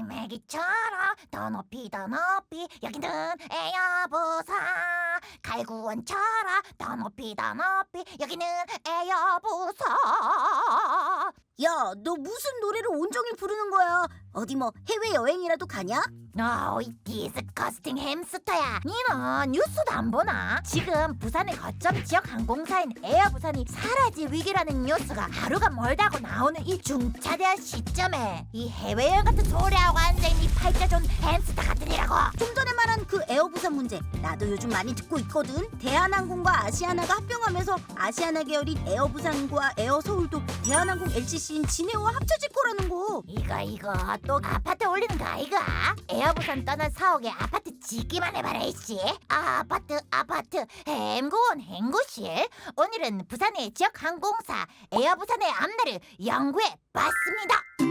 갈매기처럼 더 높이 더 높이. 여기는 에어부산 갈구원처럼 더 높이 더 높이. 여기는 에어부산 야, 너 무슨 노래를 온종일 부르는 거야? 어디 뭐 해외 여행이라도 가냐? 어이 디스커스팅 햄스터야 니는 뉴스도 안 보나? 지금 부산의 거점 지역 항공사인 에어 부산이 사라질 위기라는 뉴스가 하루가 멀다고 나오는 이 중차대한 시점에 이 해외여행 같은 소리하고 앉아있는 이 팔자존 햄스터 같으니라고 좀 전에 말한 그 에어부산 문제 나도 요즘 많이 듣고 있거든 대한항공과 아시아나가 합병하면서 아시아나 계열인 에어부산과 에어서울도 대한항공 LCC인 진해와 합쳐질 거라는 거 이거 이거 또 아파트 올리는 거 아이가? 에어부산 떠난 사옥에 아파트 짓기만 해봐라 이씨. 아파트 아파트. 햄고원 햄고실. 오늘은 부산의 지역 항공사 에어부산의 앞날을 연구해 봤습니다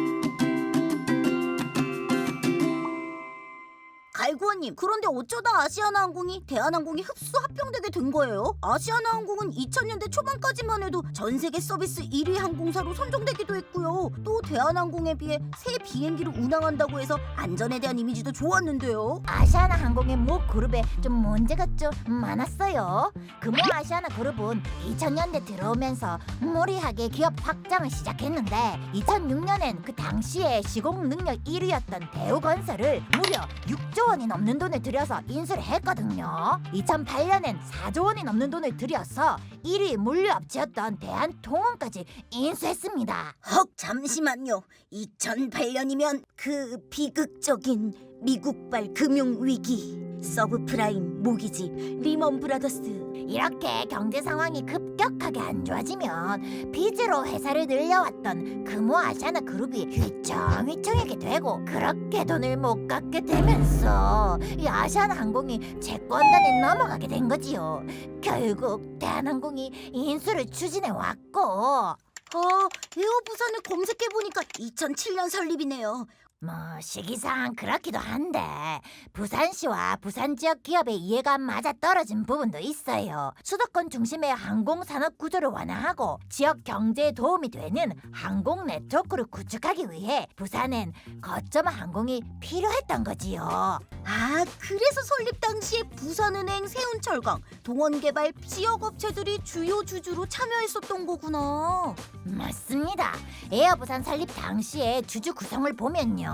갈구원님 그런데 어쩌다 아시아나항공이 대한항공이 흡수 합병되게 된 거예요? 아시아나항공은 2000년대 초반까지만 해도 전 세계 서비스 1위 항공사로 선정되기도 했고요. 또 대한항공에 비해 새 비행기를 운항한다고 해서 안전에 대한 이미지도 좋았는데요. 아시아나 항공의 모 그룹에 좀 문제가 좀 많았어요. 그 모 아시아나 그룹은 2000년대 들어오면서 무리하게 기업 확장을 시작했는데 2006년엔 그 당시에 시공 능력 1위였던 대우건설을 무려 6조 원이 넘는 돈을 들여서 인수를 했거든요. 2008년엔 4조 원이 넘는 돈을 들여서 1위 물류업체였던 대한통운까지 인수했습니다. 헉 잠시만요 2008년이면 그 비극적인 미국발 금융 위기 서브프라임 모기지 리먼 브라더스. 이렇게 경제 상황이 급격하게 안 좋아지면 빚으로 회사를 늘려왔던 금호 아시아나 그룹이 휘청휘청하게 되고 그렇게 돈을 못 갚게 되면서 이 아시아나 항공이 채권단에 넘어가게 된 거지요. 결국 대한항공이 인수를 추진해 왔고. 아 에어부산을 검색해보니까 2007년 설립이네요 뭐 시기상 그렇기도 한데 부산시와 부산 지역 기업의 이해가 맞아 떨어진 부분도 있어요. 수도권 중심의 항공 산업 구조를 완화하고 지역 경제에 도움이 되는 항공 네트워크를 구축하기 위해 부산엔 거점 항공이 필요했던 거지요. 아 그래서 설립 당시에 부산은행 세운철강 동원개발 지역 업체들이 주요 주주로 참여했었던 거구나 맞습니다. 에어부산 설립 당시의 주주 구성을 보면요.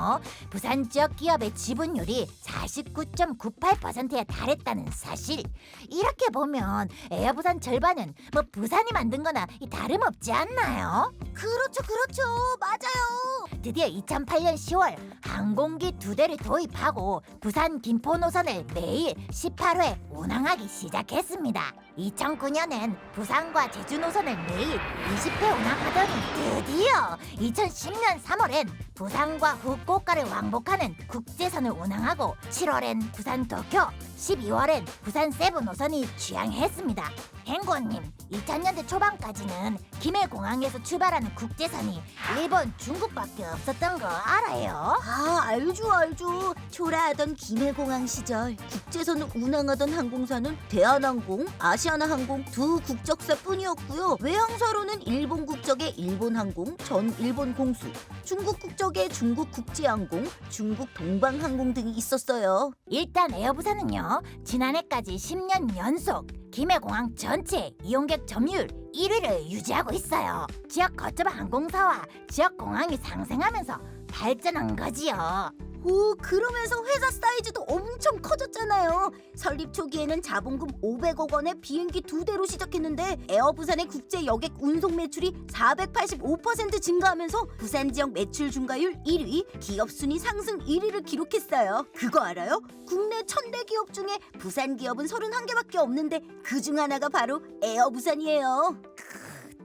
부산 지역 기업의 지분율이 49.98%에 달했다는 사실. 이렇게 보면 에어부산 절반은 뭐 부산이 만든 거나 이 다름없지 않나요? 그렇죠 그렇죠 맞아요 드디어 2008년 10월 항공기 두 대를 도입하고 부산 김포 노선을 매일 18회 운항하기 시작했습니다. 2009년엔 부산과 제주 노선을 매일 20회 운항하더니 드디어 2010년 3월엔 부산과 후쿠오카를 왕복하는 국제선을 운항하고 7월엔 부산 도쿄, 12월엔 부산 세부 노선이 취항했습니다. 행고님, 2000년대 초반까지는 김해공항에서 출발하는 국제선이 일본, 중국밖에 없었던 거 알아요? 아 알죠 알죠. 초라하던 김해공항 시절 국제선을 운항하던 항공사는 대한항공, 아시아나항공 두 국적사뿐이었고요. 외항사로는 일본 국적의 일본항공, 전 일본 공수 중국 국적의 중국 국제항공, 중국 동방항공 등이 있었어요. 일단 에어부산은요 지난해까지 10년 연속 김해공항 전체 이용객 점유율 1위를 유지하고 있어요. 지역 거점 항공사와 지역 공항이 상생하면서 발전한 거지요. 오 그러면서 회사 사이즈도 엄청 커졌잖아요. 설립 초기에는 자본금 500억 원의 비행기 두 대로 시작했는데 에어 부산의 국제 여객 운송 매출이 485% 증가하면서 부산 지역 매출 증가율 1위 기업 순위 상승 1위를 기록했어요. 그거 알아요? 국내 천대 기업 중에 부산 기업은 31개밖에 없는데 그 중 하나가 바로 에어 부산이에요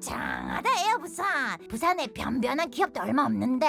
장하다 에어 부산. 부산에 변변한 기업도 얼마 없는데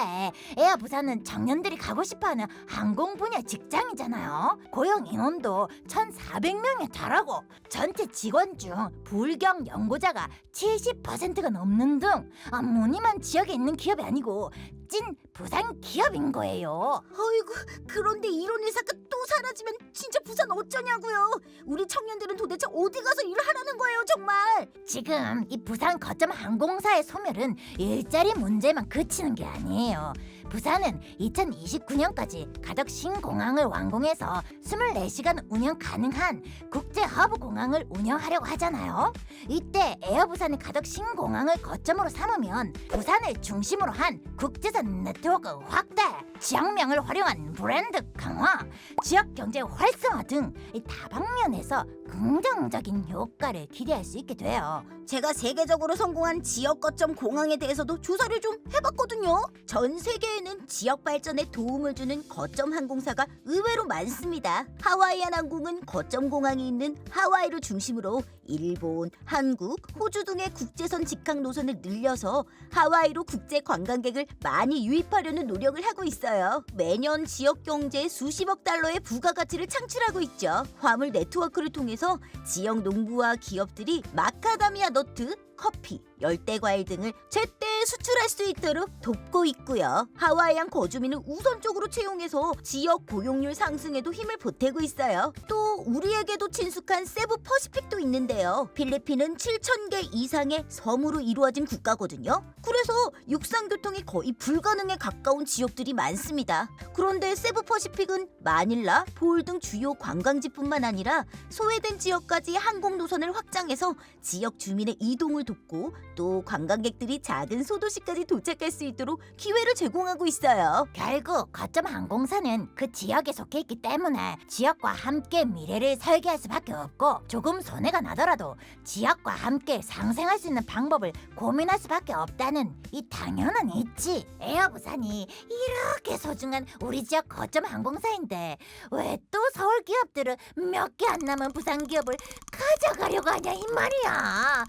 에어 부산은 청년들이 가고 싶어하는 항공 분야 직장이잖아요. 고용 인원도 1,400명에 달하고 전체 직원 중 불경 연고자가 70%가 넘는 등 아, 무늬만 지역에 있는 기업이 아니고 찐 부산 기업인 거예요. 아이고 그런데 이런 회사가 또 사라지면 진짜 부산 어쩌냐고요 우리 청년들은 도대체 어디 가서 일을 하라는 거예요 정말 지금 이 부산 거점 항공사의 소멸은 일자리 문제만 그치는 게 아니에요. 부산은 2029년까지 가덕 신공항을 완공해서 24시간 운영 가능한 국제 허브 공항을 운영하려고 하잖아요. 이때 에어 부산이 가덕 신공항을 거점으로 삼으면 부산을 중심으로 한 국제선 네트워크 확대, 지역명을 활용한 브랜드 강화, 지역 경제 활성화 등이 다방면에서 긍정적인 효과를 기대할 수 있게 돼요. 제가 세계적으로 성공한 지역 거점 공항에 대해서도 조사를 좀 해봤거든요. 전 세계에는 지역 발전에 도움을 주는 거점 항공사가 의외로 많습니다. 하와이안 항공은 거점 공항이 있는 하와이를 중심으로 일본, 한국, 호주 등의 국제선 직항 노선을 늘려서 하와이로 국제 관광객을 많이 유입하려는 노력을 하고 있어요. 매년 지역 경제에 수십억 달러의 부가가치를 창출하고 있죠. 화물 네트워크를 통해서 지역 농부와 기업들이 마카다미아 너트, 커피, 열대과일 등을 제때 수출할 수 있도록 돕고 있고요. 하와이안 거주민을 우선적으로 채용해서 지역 고용률 상승에도 힘을 보태고 있어요. 또 우리에게도 친숙한 세부 퍼시픽도 있는데요. 필리핀은 7천 개 이상의 섬으로 이루어진 국가거든요. 그래서 육상 교통이 거의 불가능에 가까운 지역들이 많습니다. 그런데 세부 퍼시픽은 마닐라, 볼등 주요 관광지뿐만 아니라 소외된 지역까지 항공 노선을 확장해서 지역 주민의 이동을 돕고 또 관광객들이 작은 소도시까지 도착할 수 있도록 기회를 제공하고 있어요. 결국 거점 항공사는 그 지역에 속해 있기 때문에 지역과 함께 미래를 설계할 수밖에 없고 조금 손해가 나더라도 지역과 함께 상생할 수 있는 방법을 고민할 수밖에 없다는 이 당연한 이치 에어 부산이 이렇게 소중한 우리 지역 거점 항공사인데 왜 또 서울 기업들은 몇 개 안 남은 부산 기업을 가져가려고 하냐 이 말이야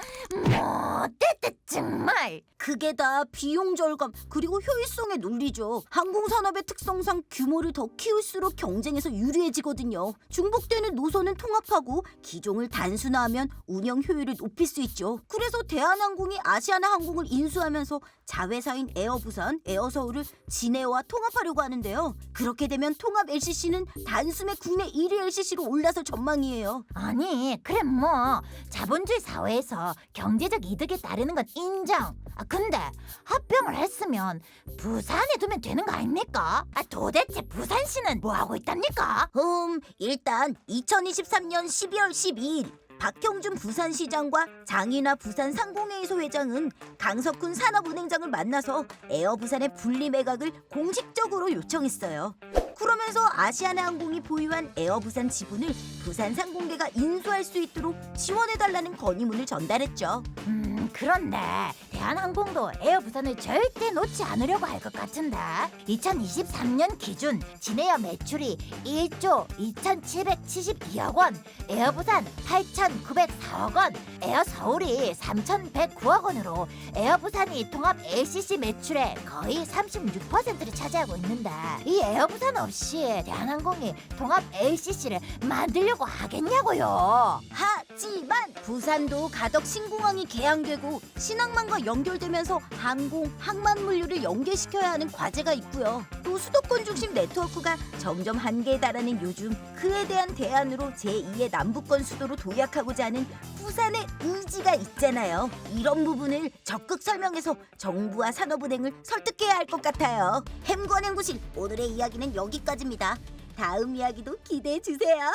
뭐 때때 정말 그게 다 비용 절감 그리고 효율성의 논리죠. 항공산업의 특성상 규모를 더 키울수록 경쟁에서 유리해지거든요. 중복되는 노선은 통합하고 기종을 단순화하면 운영 효율을 높일 수 있죠. 그래서 대한항공이 아시아나 항공을 인수하면서 자회사인 에어부산, 에어서울을 진에어와 통합하려고 하는데요. 그렇게 되면 통합 LCC는 단숨에 국내 1위 LCC로 올라설 전망이에요. 아니 그래 뭐 자본주의 사회에서 경제적 이득에 따르는 건 인정 아 근데 합병을 했으면 부산에 두면 되는 거 아닙니까? 아 도대체 부산시는 뭐 하고 있답니까? 음, 일단 2023년 12월 12일 박형준 부산시장과 장인아 부산 상공회의소 회장은 강석훈 산업은행장을 만나서 에어부산의 분리 매각을 공식적으로 요청했어요. 그러면서 아시아나항공이 보유한 에어부산 지분을 부산 상공회가 인수할 수 있도록 지원해달라는 건의문을 전달했죠. 음 그런데 대한항공도 에어 부산을 절대 놓지 않으려고 할 것 같은데 2023년 기준 진에어 매출이 1조 2,772억 원 에어 부산 8,904억 원 에어 서울이 3,109억 원으로 에어 부산이 통합 LCC 매출의 거의 36%를 차지하고 있는데 이 에어 부산 없이 대한항공이 통합 LCC를 만들려 고 하겠냐고요 하지만 부산도 가덕 신공항이 개항되고 신항만과 연결되면서 항공, 항만 물류를 연계시켜야 하는 과제가 있고요. 또 수도권 중심 네트워크가 점점 한계에 달하는 요즘 그에 대한 대안으로 제2의 남부권 수도로 도약하고자 하는 부산의 의지가 있잖아요. 이런 부분을 적극 설명해서 정부와 산업은행을 설득해야 할 것 같아요. 햄관행구실 오늘의 이야기는 여기까지입니다. 다음 이야기도 기대해 주세요.